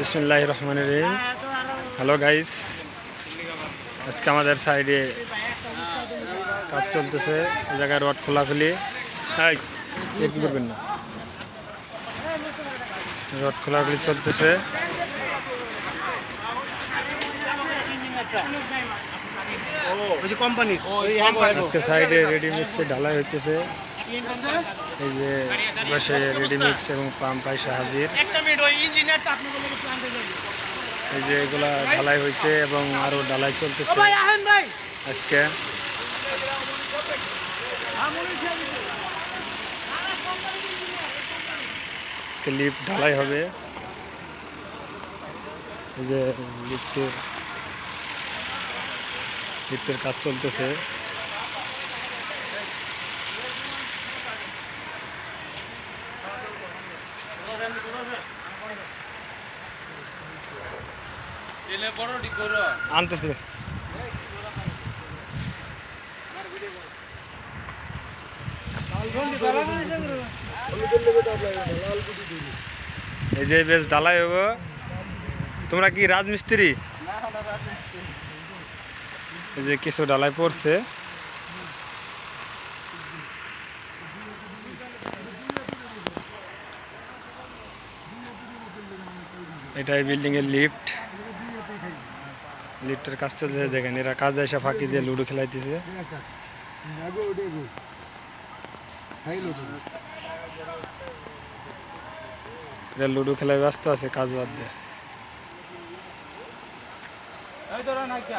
বিসমুল্লাহ রহমান রহিম। Hello guys আজকে আমাদের সাইডে কাজ চলতেছে জায়গায় রড খোলাখুলি। হাই একটু করবেন না? রড খোলাখুলি চলতেছে। ওই যে কোম্পানি আজকে সাইডে রেডিমিক্সে ঢালাই হইতেছে। এই যে পাশে রেডিমিক্স এবং পাম্প আইসা হাজির। একটা মিনিট ওই ইঞ্জিনিয়ারটা আপনি বলে প্ল্যান্টে যাবে। এই যে এগুলা ঢালাই হয়েছে এবং আরও ঢালাই চলতেছে। আজকে। আজকে লিফট ঢালাই হবে। এই যে লিফটের লিফটের কাজ চলতেছে। আনতেছে। এই যে বেশ ঢালাই হব তোমরা কি রাজমিস্ত্রি? এই যে কিছু ঢালাই পড়ছে। এটাই বিল্ডিং এর লিফট লিফটের কাজ চলছে, দেখেন, এরা কাজ এসে ফাঁকি দিয়ে লুডো খেলাইতেছে। এরা লুডো খেলায় ব্যস্ত আছে, কাজ বাদ দিয়ে এই ধরো না কি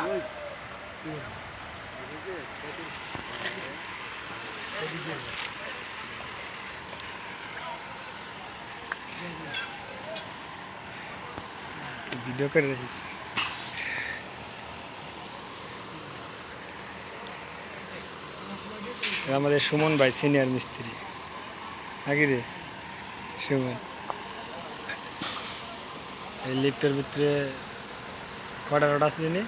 ভিডিও করে রাখি আমাদের সুমন ভাই সিনিয়র মিস্ত্রি। নাকি রে? সুমন। এই লিফটের ভিতরে কটা রোড আছে জানি?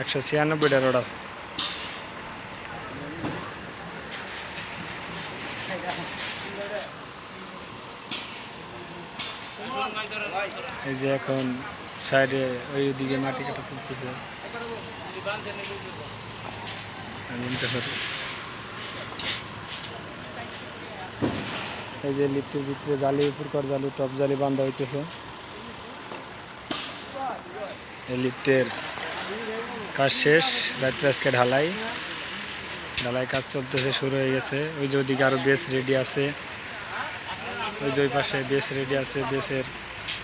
একশো ছিয়ানব্বইটা রোড আছে। এই যে এখন সাইডে ওই দিকে মাটি কাটা তুলতেছে। এই যে লিফটের ভিতরে জালি উপর কর জালি, টপ জালি বান্ধা হইতেছে। এই লিফটের কাজ শেষ রাত্রে আজকে ঢালাই। ঢালাই কাজ চলতেছে, শুরু হয়ে গেছে। ওই যে ওদিকে আরও বেস রেডি আছে। ওই যে পাশে বেস রেডি আছে, বেসের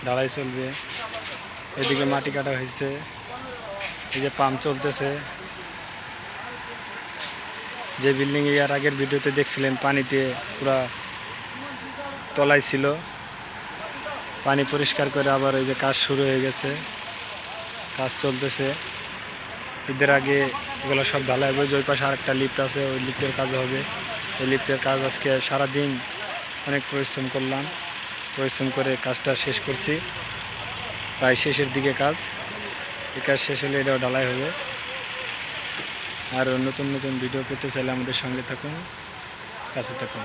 ঢালাই চলবে। এদিকে মাটি কাটা হয়েছে। এই যে পাম্প চলতেছে। যে বিল্ডিং এর আগের ভিডিওতে দেখছিলেন, পানিতে পুরা তলায় ছিল। পানি পরিষ্কার করে আবার ওই যে কাজ শুরু হয়ে গেছে। কাজ চলতেছে। ঈদের আগে এগুলো সব ঢালাই হবে। ওই পাশে আরেকটা লিফট আছে, ওই লিফটের কাজ হবে। ওই লিফটের কাজ আজকে সারাদিন অনেক পরিশ্রম করলাম। পরিশ্রম করে কাজটা শেষ করছি। প্রায় শেষের দিকে কাজ। এই কাজ শেষ হলে এটাও ডালাই হবে। আর নতুন নতুন ভিডিও পেতে চাইলে আমাদের সঙ্গে থাকুন, কাছে থাকুন।